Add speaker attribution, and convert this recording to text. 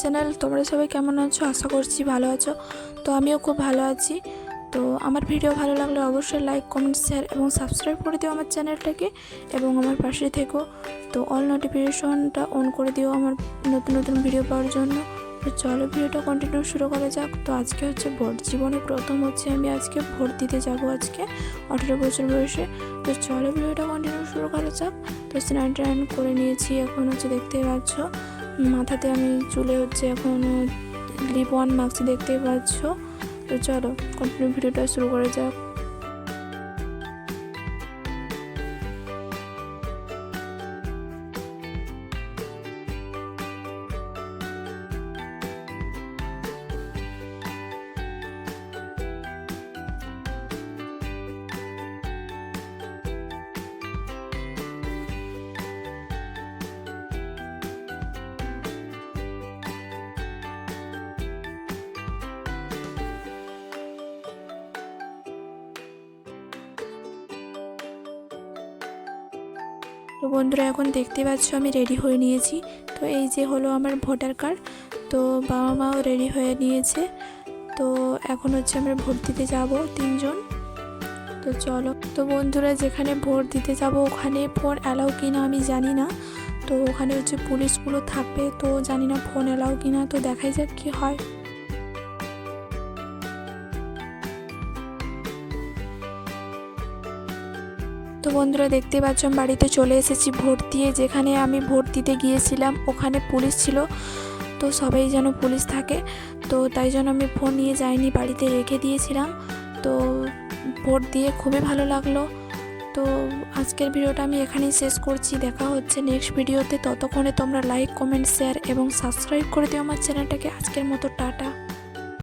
Speaker 1: Channel তোমরা সবাই কেমন আছো? আশা করছি ভালো আছো। তো আমিও খুব ভালো আছি। তো আমার ভিডিও ভালো লাগলে অবশ্যই লাইক কমেন্ট শেয়ার এবং সাবস্ক্রাইব করে দিও আমার চ্যানেলটাকে এবং আমার পাশে থেকো। তো অল নোটিফিকেশনটা অন করে দিও আমার নতুন নতুন ভিডিও পাওয়ার জন্য। তো চলো ভিডিওটা কন্টিনিউ শুরু করা যাক। তো আজকে হচ্ছে ভোট জীবনে প্রথম হচ্ছে আমি আজকে ভোট দিতে যাব আজকে আঠেরো বছর বয়সে। তো চলো ভিডিওটা কন্টিনিউ শুরু করা যাক। তো স্নান টান করে নিয়েছি এখন হচ্ছে দেখতেই পাচ্ছ। মাথাতে আমি চুলে হচ্ছে এখন লিপ ওয়ান মাস্ক দেখতেই পাচ্ছ। তো চলো কন্টিনিউ ভিডিওটা শুরু করা যাক। তো বন্ধুরা, এখন দেখতে পাচ্ছ আমি রেডি হয়ে নিয়েছি। তো এই যে হলো আমার ভোটার কার্ড। তো বাবা মাও রেডি হয়ে নিয়েছে। তো এখন হচ্ছে আমরা ভোট দিতে যাব তিনজন। তো চলো। তো বন্ধুরা, যেখানে ভোট দিতে যাব ওখানে ফোন অ্যালাউ কিনা আমি জানি না। তো ওখানে হচ্ছে পুলিশগুলো থাকবে, তো জানি না ফোন অ্যালাউ কিনা। তো দেখাই যাক কি হয়। তো বন্ধুরা দেখতে পাচ্ছ, আমি বাড়িতে চলে এসেছি ভোট দিয়ে। যেখানে আমি ভোট দিতে গিয়েছিলাম, ওখানে পুলিশ ছিল। তো সবাই যেন পুলিশ থাকে। তো তাই জন্য আমি ফোন নিয়ে যাইনি, বাড়িতে রেখে দিয়েছিলাম। তো ভোট দিয়ে খুবই ভালো লাগল। তো আজকের ভিডিওটা আমি এখানেই শেষ করছি। দেখা হচ্ছে নেক্সট ভিডিওতে। ততক্ষণে তোমরা লাইক কমেন্ট শেয়ার এবং সাবস্ক্রাইব করে দিও আমার চ্যানেলটাকে। আজকের মতো, টাটা।